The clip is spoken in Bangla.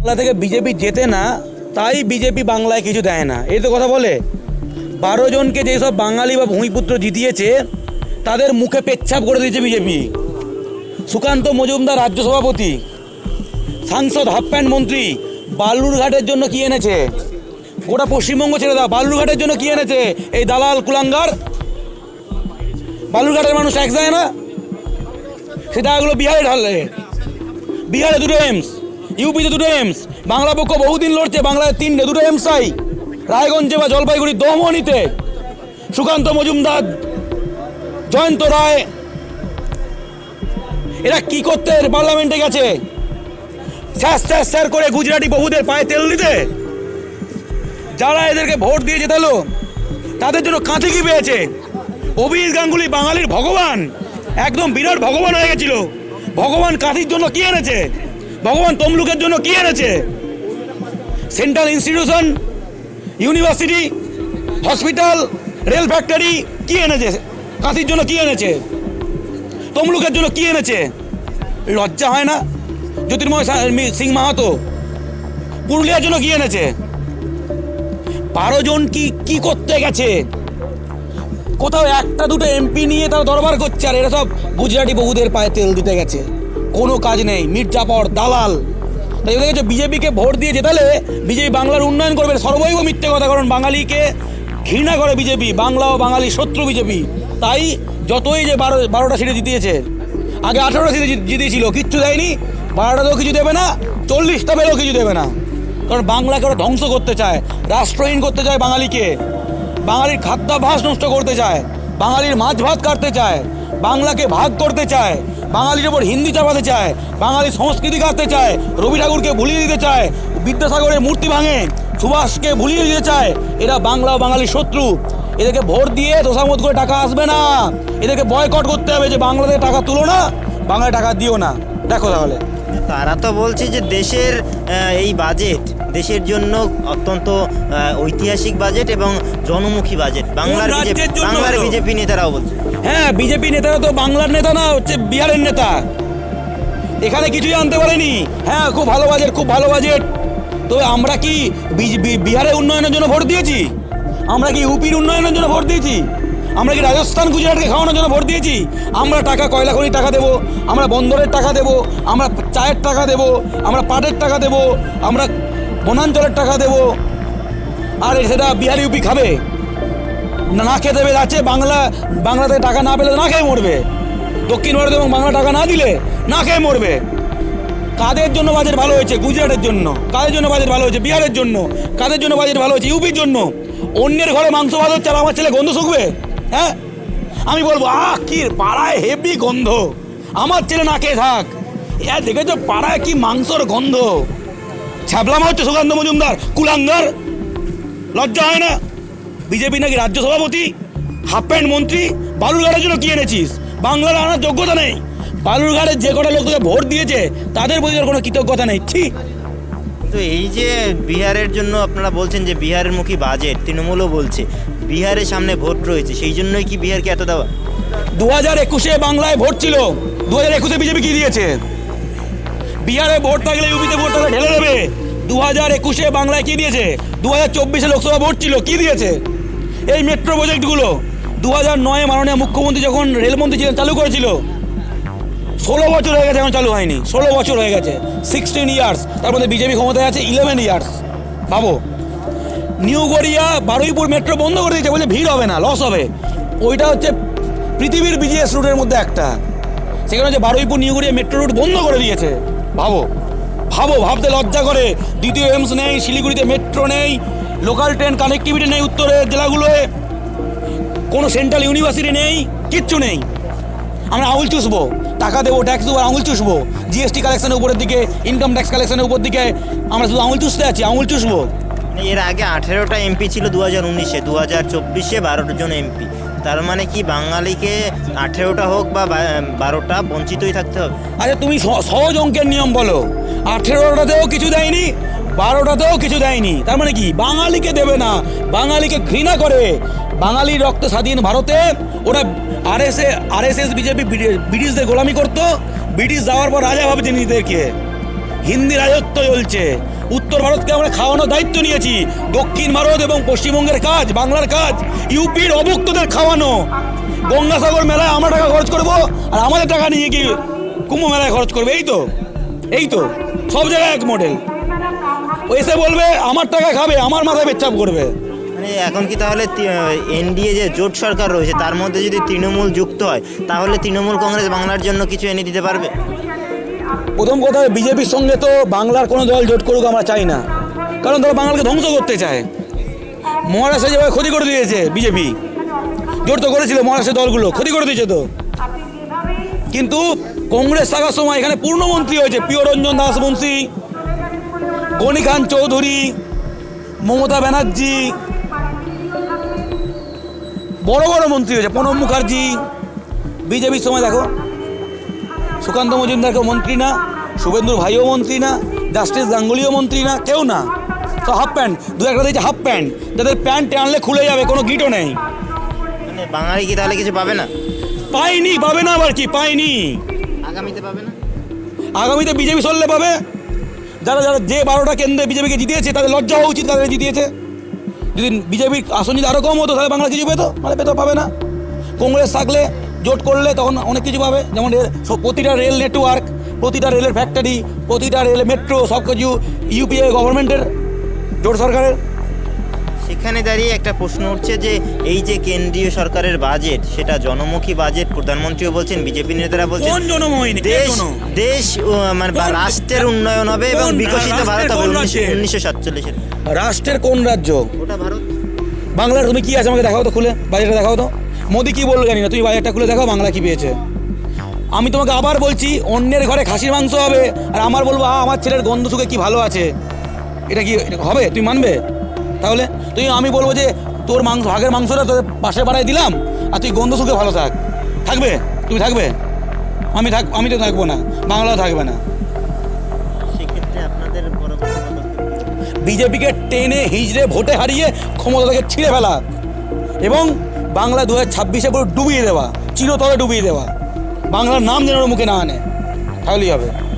বাংলা থেকে বিজেপি জেতে না, তাই বিজেপি বাংলায় কিছু দেয় না। এই তো কথা বলে, বারো জনকে যেসব বাঙালি বা ভূমিপুত্র জিতিয়েছে, তাদের মুখে পেচ্ছাপ করে দিয়েছে বিজেপি। সুকান্ত মজুমদার রাজ্য সভাপতি, সাংসদ হাফ প্যান্ট মন্ত্রী বালুরঘাটের জন্য কি এনেছে? গোটা পশ্চিমবঙ্গ ছেড়ে দাও বালুরঘাটের জন্য কি এনেছে? এই দালাল কুলাঙ্গার? বালুরঘাটের মানুষ এক দেয় না? সে টাকাগুলো বিহারে ঢালে। বিহারে দুটো এমস ইউপিতে দুটো এমস বাংলা পক্ষ বহুদিন লড়ছে, বাংলায় তিনটে, দুটো এমস চাই। রায়গঞ্জে বা জলপাইগুড়ি দমনিতে। সুকান্ত মজুমদার, জয়ন্ত রায়। এরা কি করতে পার্লামেন্টে গেছে? স্যার স্যার স্যার করে গুজরাটি বহুদের পায়ে তেল দিতে? যারা এদেরকে ভোট দিয়ে জেতালো, তাদের জন্য কাঁথি কি পেয়েছে? অভিজিৎ গাঙ্গুলি বাঙালির ভগবান। একদম বিরাট ভগবান হয়ে গেছিল। ভগবান কাঁথির জন্য কি এনেছে? ভগবান তমলুকের জন্য কি এনেছে? Central institution university hospital rail factory কি এনেছে? কাঁথির জন্য কি এনেছে? তমলুকের জন্য কি এনেছে? লজ্জা হয় না? জ্যোতির্ময় সা- সিং মাহাতো, পুরুলিয়ার জন্য কি এনেছে? বারো জন কি কি করতে গেছে? কোথাও একটা দুটো এমপি নিয়ে তারা দরবার করছে, আর এরা সব গুজরাটি বহুদের পায়ে তেল দিতে গেছে। কোনো কাজ নেই, মির্জাপর, দালাল। তাই দেখা গেছে বিজেপিকে ভোট দিয়ে জেতালে বিজেপি বাংলার উন্নয়ন করবে। সর্বৈব মিথ্যে কথা, কারণ বাঙালিকে ঘৃণা করে বিজেপি, বাংলা ও বাঙালি শত্রু বিজেপি। তাই যতই যে বারো বারোটা সিটে জিতিয়েছে, আগে আঠারোটা সিটে জিতিয়েছিল, কিচ্ছু দেয়নি। বারোটাতেও কিছু দেবে না, চল্লিশটা পেলেও কিছু দেবে না। কারণ বাংলাকে ওরা ধ্বংস করতে চায়, রাষ্ট্রহীন করতে চায় বাঙালিকে। বাঙালির খাদ্যাভ্যাস নষ্ট করতে চায়, বাঙালির মাছ ভাত কাটতে চায়, বাংলাকে ভাগ করতে চায়। বাঙালির ওপর হিন্দি চাপাতে চায়, বাঙালি সংস্কৃতি কাটতে চায়, রবি ঠাকুরকে ভুলিয়ে দিতে চায়, বিদ্যাসাগরের মূর্তি ভাঙে, সুভাষকে ভুলিয়ে দিতে চায়, এরা বাংলা বাঙালির শত্রু। এদেরকে ভোট দিয়ে দোষামত করে টাকা আসবে না। এদেরকে বয়কট করতে হবে যে বাংলাদেশ টাকা তুলো না, বাংলায় টাকা দিও না। দেখো তাহলে। তারা তো বলছে যে দেশের এই বাজেট দেশের জন্য অত্যন্ত ঐতিহাসিক বাজেট এবং জনমুখী বাজেট বাংলার বাংলার বিজেপি নেতারাও বলছে। হ্যাঁ বিজেপি নেতারা তো বাংলার নেতা না হচ্ছে বিহারের নেতা। এখানে কিছুই আনতে পারেনি। হ্যাঁ খুব ভালো বাজেট খুব ভালো বাজেট তো আমরা কি বিহারের উন্নয়নের জন্য ভোট দিয়েছি? আমরা কি ইউপির উন্নয়নের জন্য ভোট দিয়েছি? আমরা কি রাজস্থান গুজরাটকে খাওয়ানোর জন্য ভোট দিয়েছি? আমরা টাকা কয়লা খনির টাকা দেবো আমরা বন্দরের টাকা দেবো আমরা চায়ের টাকা দেবো আমরা পাটের টাকা দেবো আমরা বনাঞ্চলের টাকা দেবো। আর সেটা বিহারি ইউপি খাবে। না খেতে পেয়ে যাচ্ছে বাংলা, বাংলাতে টাকা না পেলে না খেয়ে মরবে। দক্ষিণ ভারত এবং বাংলা টাকা না দিলে না খেয়ে মরবে। কাদের জন্য বাজেট ভালো হয়েছে? গুজরাটের জন্য। কাদের জন্য বাজেট ভালো হয়েছে? বিহারের জন্য। কাদের জন্য বাজেট ভালো হয়েছে? ইউপির জন্য। অন্যের ঘরে মাংস ভাত হচ্ছে আর আমার ছেলে গন্ধ শুকবে? হ্যাঁ? আমি বলব, আহ, কি পাড়ায় হেভি গন্ধ। আমার ছেলে না খেয়ে থাক। এ, দেখেছ পাড়ায় কি মাংসর গন্ধ? ছ্যাবলামা হচ্ছে সুকান্ত মজুমদার কুলাঙ্গার। লজ্জা হয় না? বিজেপি নাকি রাজ্য সভাপতি? হাফ প্যান্ট মন্ত্রী? বালুরঘাটের জন্য কি এনেছিস? বাংলার আনার যোগ্যতা নেই। বালুরঘাটের যে কটা লোক তোকে ভোট দিয়েছে তাদের তোর কোনো কৃতজ্ঞতা নেই। ঠিক তো এই যে বিহারের জন্য আপনারা বলছেন যে বিহারের মুখী বাজেট তৃণমূলও বলছে বিহারের সামনে ভোট রয়েছে সেই জন্যই কি বিহারকে এত দেওয়া? দু হাজার একুশে বাংলায় ভোট ছিল। দু হাজার একুশে বিজেপি কি দিয়েছে? বিহারে ভোট থাকলে ইউপিতে ভোট থাকলে ঢেলে দেবে। দু হাজার একুশে বাংলায় কী দিয়েছে? দু হাজার চব্বিশে লোকসভা ভোট ছিল, কী দিয়েছে? এই মেট্রো প্রজেক্টগুলো দু হাজার নয়ে মাননীয় মুখ্যমন্ত্রী যখন রেলমন্ত্রী ছিলেন, চালু করেছিল। ষোলো বছর হয়ে গেছে এখন চালু হয়নি। ষোলো বছর হয়ে গেছে। সিক্সটিন ইয়ার্স তার মধ্যে বিজেপি ক্ষমতায় আছে ইলেভেন ইয়ার্স ভাবো নিউ গড়িয়া বারুইপুর মেট্রো বন্ধ করে দিয়েছে বলে ভিড় হবে না লস হবে। ওইটা হচ্ছে পৃথিবীর বিজিএস রুটের মধ্যে একটা। সেখানে হচ্ছে Baruipur new Garia metro route বন্ধ করে দিয়েছে। ভাবো। ভাবো, ভাবতে লজ্জা করে। দ্বিতীয় এমস নেই, শিলিগুড়িতে মেট্রো নেই লোকাল ট্রেন কানেক্টিভিটি নেই উত্তরের জেলাগুলোয়। কোনো সেন্ট্রাল ইউনিভার্সিটি নেই, কিচ্ছু নেই। আমরা আঙুল চুষবো। টাকা দেবো ট্যাক্স দেবো আঙুল চুষবো। জিএসটি কালেকশনের উপরের দিকে ইনকাম ট্যাক্স কালেকশনের উপর দিকে আমরা শুধু আঙুল চুষতে আছি, আঙুল চুষবো। মানে এর আগে আঠেরোটা এমপি ছিল দু হাজার উনিশে দু হাজার চব্বিশে বারোটা জন এমপি তার মানে কি বাঙালিকে আঠেরোটা হোক বা বারোটা বঞ্চিতই থাকতে হবে? আচ্ছা তুমি সহজ অঙ্কের নিয়ম বলো। আঠেরোটাতেও কিছু দেয়নি, বারোটাতেও কিছু দেয়নি। তার মানে কি? বাঙালিকে দেবে না, বাঙালিকে ঘৃণা করে। বাঙালির রক্ত স্বাধীন ভারতে, ওরা R S R S S BJP ব্রিটিশদের গোলামি করতো। ব্রিটিশ যাওয়ার পর রাজা ভাবছে নিজেদেরকে। হিন্দি রাজত্ব চলছে। উত্তর ভারতকে আমরা খাওয়ানোর দায়িত্ব নিয়েছি। দক্ষিণ ভারত এবং পশ্চিমবঙ্গের কাজ, বাংলার কাজ, ইউপির অভুক্তদের খাওয়ানো। গঙ্গাসাগর মেলায় আমরা টাকা খরচ করব আর আমাদের টাকা নিয়ে কি কুম্ভ মেলায় খরচ করবে। এই তো এই তো, সব জায়গায় এক মডেল এসে বলবে, আমার টাকা খাবে, আমার মাথায় পেচ্ছাপ করবে। মানে এখন কি তাহলে এনডিএ যে জোট সরকার রয়েছে, তার মধ্যে যদি তৃণমূল যুক্ত হয়, তাহলে তৃণমূল কংগ্রেস বাংলার জন্য কিছু এনে দিতে পারবে? প্রথম কথা, বিজেপির সঙ্গে তো বাংলার কোনো দল জোট করুক আমরা চাই না। কারণ তারা বাংলাকে ধ্বংস করতে চায়। মহারাষ্ট্রে যেভাবে ক্ষতি করে দিয়েছে বিজেপি, জোট তো করেছিল মহারাষ্ট্রের দলগুলো, ক্ষতি করে দিয়েছে তো। কিন্তু কংগ্রেস থাকার সময় এখানে পূর্ণমন্ত্রী হয়েছে প্রিয়রঞ্জন দাস মুন্সি গনি খান চৌধুরী, মমতা ব্যানার্জি, বড় বড় মন্ত্রী হয়েছে, প্রণব মুখার্জি। বিজেপির সময় দেখো সুকান্ত মজুমদারকেও মন্ত্রী না শুভেন্দুর ভাইও মন্ত্রী না জাস্টিস গাঙ্গুলিও মন্ত্রী না কেউ না। তো হাফ প্যান্ট দু একটা দিয়েছে হাফ প্যান্ট যাদের প্যান্ট টানলে খুলে যাবে কোনো গিটও নেই। মানে বাঙালি কি তাহলে কিছু পাবে না? পাইনি পাবে না আবার কি পাইনি আগামীতে পাবে না? আগামীতে বিজেপি সরলে পাবে। যারা যারা যে বারোটা কেন্দ্রে বিজেপিকে জিতিয়েছে তাদের লজ্জা হওয়া উচিত তাদের জিতিয়েছে। যদি বিজেপির আসন যদি আরও কম হতো তাহলে বাংলা কিছু পেতো? মানে পেতো পাবে না। কংগ্রেস থাকলে জোট করলে তখন অনেক কিছু পাবে। যেমন প্রতিটা রেল নেটওয়ার্ক প্রতিটা রেলের ফ্যাক্টরি প্রতিটা রেল মেট্রো সব কিছু ইউপিএ গভর্নমেন্টের জোট সরকারের। সেখানে দাঁড়িয়ে একটা প্রশ্ন উঠছে যে এই যে কেন্দ্রীয় সরকারের বাজেট সেটা জনমুখী বাজেট প্রধানমন্ত্রীও বলছেন বিজেপি নেতারা বলছেন দেশ দেশ মানে বা রাষ্ট্রের উন্নয়ন হবে এবং বিকশিত ভারত হবে উনিশশো সাতচল্লিশের। রাষ্ট্রের কোন রাজ্য? ওটা ভারত। বাংলার তুমি কি আছে আমাকে দেখাও তো খুলে বাজেটটা দেখাও তো। মোদি কি বলল জানি না তুমি বাজেটটা খুলে দেখো বাংলা কি পেয়েছে। আমি তোমাকে আবার বলছি অন্যের ঘরে খাসির মাংস হবে আর আমার বলব আ আমার ছেলের গন্ধ সুখে কি ভালো আছে? এটা কি এটা হবে? তুমি মানবে? তাহলে তুই আমি বলব যে তোর মাংস ভাগের মাংসটা তোর পাশে বাড়ায় দিলাম আর তুই গন্ধ সুখে ভালো থাক। থাকবে? তুমি থাকবে? আমি থাক আমি তো থাকব না বাংলাও থাকবে না? বিজেপিকে টেনে হিজড়ে ভোটে হারিয়ে ক্ষমতা থেকে ছিঁড়ে ফেলা। এবং বাংলা দু হাজার ছাব্বিশে পুরো ডুবিয়ে দেওয়া, চিরতরে ডুবিয়ে দেওয়া। বাংলার নাম যেন মুখে না আনে। তাহলেই হবে।